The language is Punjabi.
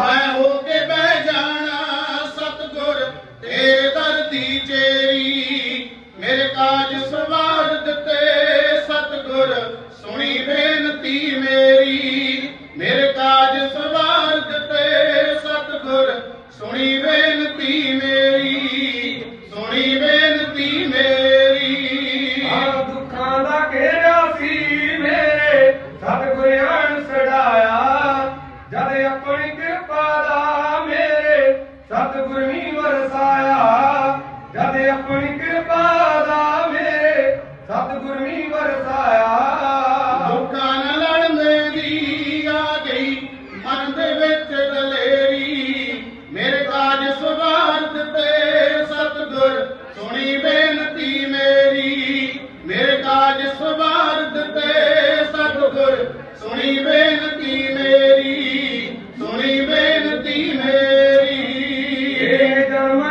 ਮੈਂ ਹੋ ਕੇ ਬਹਿ ਜਾਣਾ ਸਤਗੁਰ ਤੇਰੇ ਦਰ ਚੇਰੀ ਮੇਰੇ ਕਾਜ ਸਵਾਰ ਦਿੱਤੇ ਸਤਗੁਰ, ਸੁਣੀ ਬੇਨਤੀ ਮੇਰੀ। ਮੇਰੇ ਕਾਜ ਸਵਾਰ ਦਿੱਤੇ ਸਤਗੁਰ, ਸੁਣੀ ਬੇਨਤੀ ਮੇਰੀ। ਜਦ ਆਪਣੀ ਕਿਰਪਾ ਦਾ ਮੇਰੇ ਸਤਿਗੁਰ ਹੀ ਵਰਸਾਇਆ। ਜਦ ਆਪਣੀ ਕਿਰਪਾ ਦਾ ਮੇਰੇ ਸਤਿਗੁਰ ਹੀ ਵਰਸਾਇਆ। ਲੋਕਾਂ ਨਾਲ ਲੜਨੇ ਦੀ ਆ ਗਈ, ਮਨ ਦੇ ਵਿੱਚ ਦਲੇਰੀ। ਮੇਰੇ ਕਾਜ ਸੁਧਾਰ ਦਿੱਤੇ ਸਤਿਗੁਰ, ਸੁਣੀ ਬੇਨਤੀ ਮੇਰੀ। ਮੇਰੇ ਕਾਜ ਸੁਧਾਰ ਦਿੱਤੇ Yeah,